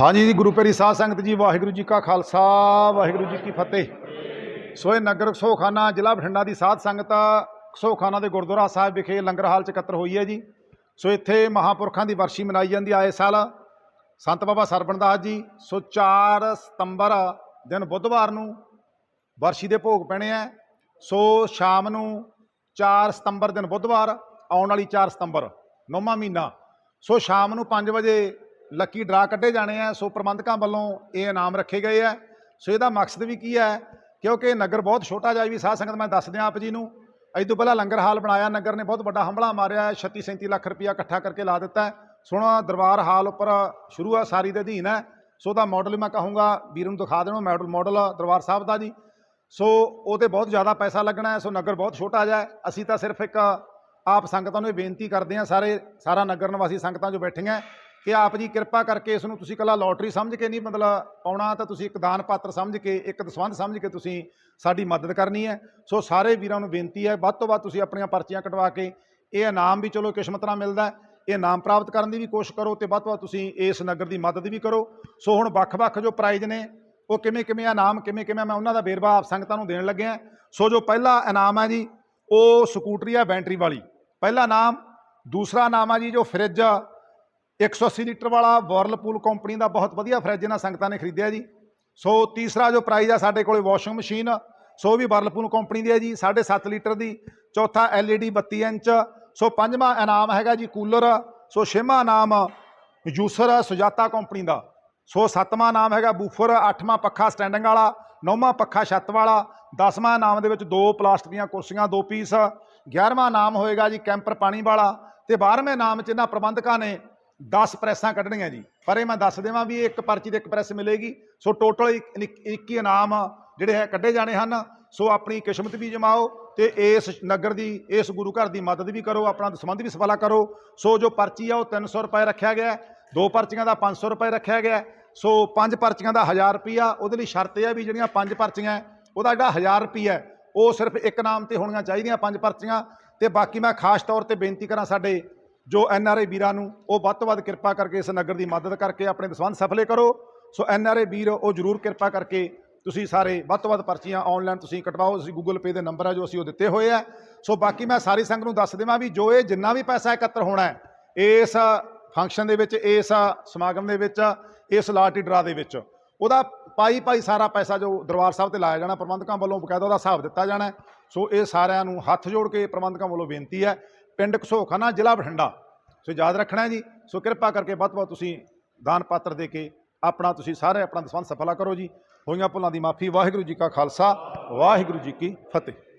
ਹਾਂਜੀ, ਜੀ, ਗੁਰੂ ਪਿਆਰੀ ਸਾਧ ਸੰਗਤ ਜੀ, ਵਾਹਿਗੁਰੂ ਜੀ ਕਾ ਖਾਲਸਾ, ਵਾਹਿਗੁਰੂ ਜੀ ਕੀ ਫਤਿਹ। ਸੋ ਇਹ ਨਗਰ ਸੋਖਾਨਾ, ਜ਼ਿਲ੍ਹਾ ਬਠਿੰਡਾ ਦੀ ਸਾਧ ਸੰਗਤ, ਸੋਖਾਨਾ ਦੇ ਗੁਰਦੁਆਰਾ ਸਾਹਿਬ ਵਿਖੇ ਲੰਗਰ ਹਾਲ 'ਚ ਇਕੱਤਰ ਹੋਈ ਹੈ ਜੀ। ਸੋ ਇੱਥੇ ਮਹਾਪੁਰਖਾਂ ਦੀ ਵਰਸ਼ੀ ਮਨਾਈ ਜਾਂਦੀ ਆਏ ਸਾਲ। ਸੰਤ ਬਾਬਾ ਸਰਬਣਦਾਸ ਜੀ, ਸੋ 4 ਸਤੰਬਰ ਦਿਨ ਬੁੱਧਵਾਰ ਨੂੰ ਵਰਸ਼ੀ ਦੇ ਭੋਗ ਪੈਣੇ ਆ। ਸੋ ਸ਼ਾਮ ਨੂੰ 4 ਸਤੰਬਰ ਦਿਨ ਬੁੱਧਵਾਰ, ਆਉਣ ਵਾਲੀ 4 ਸਤੰਬਰ, ਨੌਵਾਂ ਮਹੀਨਾ। ਸੋ ਸ਼ਾਮ ਨੂੰ 5 ਵਜੇ ਲੱਕੀ ਡਰਾ ਕੱਢੇ ਜਾਣੇ ਆ, ਸੋ ਪ੍ਰਬੰਧਕਾਂ ਵੱਲੋਂ ਇਹ ਇਨਾਮ ਰੱਖੇ ਗਏ ਆ। ਸੋ ਇਹਦਾ ਮਕਸਦ ਵੀ ਕੀ ਹੈ? ਕਿਉਂਕਿ ਨਗਰ ਬਹੁਤ ਛੋਟਾ ਜਿਹਾ ਵੀ ਸਾਧ ਸੰਗਤ ਮੈਂ ਦੱਸ ਦਿਆਂ ਆਪ ਜੀ ਨੂੰ। ਅੱਜ ਤੋਂ ਪਹਿਲਾਂ ਲੰਗਰ ਹਾਲ ਬਣਾਇਆ, ਨਗਰ ਨੇ ਬਹੁਤ ਵੱਡਾ ਹੰਭਲਾ ਮਾਰਿਆ 36 37 ਲੱਖ ਰੁਪਇਆ ਇਕੱਠਾ ਕਰਕੇ ਲਾ ਦਿੱਤਾ ਸੋਹਣਾ ਦਰਬਾਰ ਹਾਲ ਉੱਪਰ ਸ਼ੁਰੂ ਆ, ਸਾਰੀ ਦੇ ਅਧੀਨ ਹੈ। ਸੋ ਦਾ ਮਾਡਲ ਮੈਂ ਕਹੂੰਗਾ, ਵੀਰ ਨੂੰ ਦਿਖਾ ਦੇਣਾ ਮਾਡਲ ਮਾਡਲ ਦਰਬਾਰ ਸਾਹਿਬ ਦਾ ਜੀ। ਸੋ ਉਹਤੇ ਬਹੁਤ ਜ਼ਿਆਦਾ ਪੈਸਾ ਲੱਗਣਾ ਸੋ ਨਗਰ ਬਹੁਤ ਛੋਟਾ ਜਿਹਾ ਅਸੀਂ ਤਾਂ ਸਿਰਫ ਇੱਕ ਆਪ ਸੰਗਤਾਂ ਨੂੰ ਇਹ ਬੇਨਤੀ ਕਰਦੇ ਹਾਂ, ਸਾਰੇ, ਸਾਰਾ ਨਗਰ ਨਿਵਾਸੀ ਸੰਗਤਾਂ ਜੋ ਬੈਠੀਆਂ ਕਿ ਆਪ ਜੀ ਕਿਰਪਾ ਕਰਕੇ ਇਸ ਨੂੰ ਤੁਸੀਂ ਕੱਲਾ ਲੋਟਰੀ ਸਮਝ ਕੇ ਨਹੀਂ ਮਤਲਬ ਪਾਉਣਾ ਤਾਂ ਤੁਸੀਂ ਇੱਕ ਦਾਨ ਪਾਤਰ ਸਮਝ ਕੇ, ਇੱਕ ਦਸਵੰਧ ਸਮਝ ਕੇ ਤੁਸੀਂ ਸਾਡੀ ਮਦਦ ਕਰਨੀ ਹੈ। ਸੋ ਸਾਰੇ ਵੀਰਾਂ ਨੂੰ ਬੇਨਤੀ ਹੈ, ਵੱਧ ਤੋਂ ਵੱਧ ਤੁਸੀਂ ਆਪਣੀਆਂ ਪਰਚੀਆਂ ਕਟਵਾ ਕੇ ਇਹ ਇਨਾਮ ਵੀ ਚਲੋ ਕਿਸਮਤ ਨਾਲ ਮਿਲਦਾ ਇਹ ਇਨਾਮ ਪ੍ਰਾਪਤ ਕਰਨ ਦੀ ਵੀ ਕੋਸ਼ਿਸ਼ ਕਰੋ ਤੇ ਵੱਧ ਤੋਂ ਵੱਧ ਤੁਸੀਂ ਇਸ ਨਗਰ ਦੀ ਮਦਦ ਵੀ ਕਰੋ। ਸੋ ਹੁਣ ਵੱਖ-ਵੱਖ ਜੋ ਪ੍ਰਾਈਜ਼ ਨੇ, ਉਹ ਕਿਵੇਂ ਕਿਵੇਂ ਇਨਾਮ ਕਿਵੇਂ ਕਿਵੇਂ ਮੈਂ ਉਹਨਾਂ ਦਾ ਵੇਰਵਾ ਆਪ ਸੰਗਤਾਂ ਨੂੰ ਦੇਣ ਲੱਗਿਆ। ਸੋ ਜੋ ਪਹਿਲਾ ਇਨਾਮ ਹੈ ਜੀ, ਉਹ ਸਕੂਟਰੀ ਆ, ਬੈਂਟਰੀ ਵਾਲੀ। ਪਹਿਲਾ ਨਾਮ, ਦੂਸਰਾ ਨਾਮ ਹੈ ਜੀ, ਜੋ ਫ੍ਰਿਜ 180 ਲੀਟਰ ਵਾਲਾ ਵਰਲਪੂਲ ਕੰਪਨੀ ਦਾ ਬਹੁਤ ਵਧੀਆ ਫਰਿੱਜ ਇਹਨਾਂ ਸੰਗਤਾਂ ਨੇ ਖਰੀਦਿਆ ਜੀ। ਸੋ ਤੀਸਰਾ ਜੋ ਪ੍ਰਾਈਜ਼ ਆ ਸਾਡੇ ਕੋਲੇ ਵਾਸ਼ਿੰਗ ਮਸ਼ੀਨ, ਸੋ ਉਹ ਵੀ ਵਰਲਪੂਲ ਕੰਪਨੀ ਦੀ ਹੈ ਜੀ 7.5 ਲੀਟਰ ਦੀ। ਚੌਥਾ LED 32 ਇੰਚ, ਸੋ ਪੰਜਵਾਂ ਇਨਾਮ ਹੈਗਾ ਜੀ ਕੂਲਰ, ਸੋ ਛੇਵਾਂ ਇਨਾਮ ਯੂਸਰ ਸੁਜਾਤਾ ਕੰਪਨੀ ਦਾ। ਸੋ ਸੱਤਵਾਂ ਨਾਮ ਹੈਗਾ ਬੂਫਰ, ਅੱਠਵਾਂ ਪੱਖਾ ਸਟੈਂਡਿੰਗ ਵਾਲਾ, ਨੌਵਾਂ ਪੱਖਾ ਛੱਤ ਵਾਲਾ, ਦਸਵਾਂ ਨਾਮ ਦੇ ਵਿੱਚ ਦੋ ਪਲਾਸਟਿਕ ਦੀਆਂ ਕੁਰਸੀਆਂ, ਦੋ ਪੀਸ। 11ਵਾਂ ਨਾਮ ਹੋਏਗਾ ਜੀ ਕੈਂਪਰ ਪਾਣੀ ਵਾਲਾ ਤੇ 12ਵੇਂ ਨਾਮ 'ਚ ਇਹਨਾਂ ਪ੍ਰਬੰਧਕਾਂ ਨੇ 10 ਪ੍ਰੈਸਾਂ ਕੱਢਣੀਆਂ ਜੀ। ਪਰ ਇਹ ਮੈਂ ਦੱਸ ਦੇਵਾਂ ਵੀ ਇੱਕ ਪਰਚੀ ਤੇ ਇੱਕ ਪ੍ਰੈਸ ਮਿਲੇਗੀ। ਸੋ ਟੋਟਲ 21 ਇਨਾਮ ਜਿਹੜੇ ਹੈ ਕੱਢੇ ਜਾਣੇ ਹਨ। ਸੋ ਆਪਣੀ ਕਿਸਮਤ ਵੀ ਜਮਾਓ ਤੇ ਇਸ ਨਗਰ ਦੀ, ਇਸ ਗੁਰੂ ਘਰ ਦੀ ਮਦਦ ਵੀ ਕਰੋ, ਆਪਣਾ ਸੰਬੰਧ ਵੀ ਸਫਲਾ ਕਰੋ। ਸੋ ਜੋ ਪਰਚੀ ਆ ਉਹ 300 ਰੁਪਏ ਰੱਖਿਆ ਗਿਆ ਦੋ ਪਰਚੀਆਂ ਦਾ 500 ਰੁਪਏ ਰੱਖਿਆ ਗਿਆ ਸੋ ਪੰਜ ਪਰਚੀਆਂ ਦਾ 1000 ਰੁਪਿਆ ਉਹਦੇ ਲਈ ਸ਼ਰਤ ਇਹ ਹੈ ਵੀ ਜਿਹੜੀਆਂ ਪੰਜ ਪਰਚੀਆਂ ਉਹਦਾ ਜਿਹੜਾ 1000 ਰੁਪਿਆ ਉਹ ਸਿਰਫ ਇੱਕ ਨਾਮ ਤੇ ਹੋਣੀਆਂ ਚਾਹੀਦੀਆਂ ਪੰਜ ਪਰਚੀਆਂ। ਤੇ ਬਾਕੀ ਮੈਂ ਖਾਸ ਤੌਰ ਤੇ ਬੇਨਤੀ ਕਰਾਂ ਸਾਡੇ ਜੋ ਐਨ ਆਰ ਆਈ ਵੀਰਾਂ ਨੂੰ ਉਹ ਵੱਧ ਤੋਂ ਵੱਧ ਕਿਰਪਾ ਕਰਕੇ ਇਸ ਨਗਰ ਦੀ ਮਦਦ ਕਰਕੇ ਆਪਣੇ ਦਸਵੰਧ ਸਫਲੇ ਕਰੋ। ਸੋ ਐਨ ਆਰ ਆਈ ਵੀਰ, ਉਹ ਜਰੂਰ ਕਿਰਪਾ ਕਰਕੇ ਤੁਸੀਂ ਸਾਰੇ ਵੱਧ ਤੋਂ ਵੱਧ ਪਰਚੀਆਂ ਆਨਲਾਈਨ ਤੁਸੀਂ ਕਟਵਾਓ। ਅਸੀਂ ਗੂਗਲ ਪੇ ਦੇ ਨੰਬਰ ਆ ਜੋ ਅਸੀਂ ਉਹ ਦਿੱਤੇ ਹੋਏ ਆ। ਸੋ ਬਾਕੀ ਮੈਂ ਸਾਰੀ ਸੰਗਤ ਨੂੰ ਦੱਸ ਦੇਵਾਂ ਵੀ ਜੋ ਇਹ ਜਿੰਨਾ ਵੀ ਪੈਸਾ ਇਕੱਤਰ ਹੋਣਾ ਹੈ, ਇਸ ਫੰਕਸ਼ਨ ਦੇ ਵਿੱਚ, ਇਸ ਸਮਾਗਮ ਦੇ ਵਿੱਚ, ਇਸ ਲਾਟਰੀ ਡਰਾ ਦੇ ਵਿੱਚ, ਉਹਦਾ ਪਾਈ ਪਾਈ ਸਾਰਾ ਪੈਸਾ ਜੋ ਦਰਬਾਰ ਸਾਹਿਬ ਤੇ ਲਾਇਆ ਜਾਣਾ, ਪ੍ਰਬੰਧਕਾਂ ਵੱਲੋਂ ਬਕਾਇਦਾ ਉਹਦਾ ਹਿਸਾਬ ਦਿੱਤਾ ਜਾਣਾ ਸੋ ਇਹ ਸਾਰਿਆਂ ਨੂੰ ਹੱਥ ਜੋੜ ਕੇ ਪ੍ਰਬੰਧਕਾਂ ਵੱਲੋਂ ਬੇਨਤੀ ਹੈ। ਪਿੰਡ ਘਸੋਖਾਨਾ ਜ਼ਿਲ੍ਹਾ ਬਠਿੰਡਾ ਸੋ ਯਾਦ ਰੱਖਣਾ ਜੀ। ਸੋ ਕਿਰਪਾ ਕਰਕੇ ਵੱਧ ਤੋਂ ਵੱਧ ਤੁਸੀਂ ਦਾਨ ਪਾਤਰ ਦੇ ਕੇ ਆਪਣਾ ਤੁਸੀਂ ਸਾਰੇ ਆਪਣਾ ਦਸਵੰਧ ਸਫਲਾ ਕਰੋ ਜੀ। ਹੋਈਆਂ ਭੁੱਲਾਂ ਦੀ ਮਾਫੀ। ਵਾਹਿਗੁਰੂ ਜੀ ਕਾ ਖਾਲਸਾ। ਵਾਹਿਗੁਰੂ ਜੀ ਕੀ ਫਤਿਹ।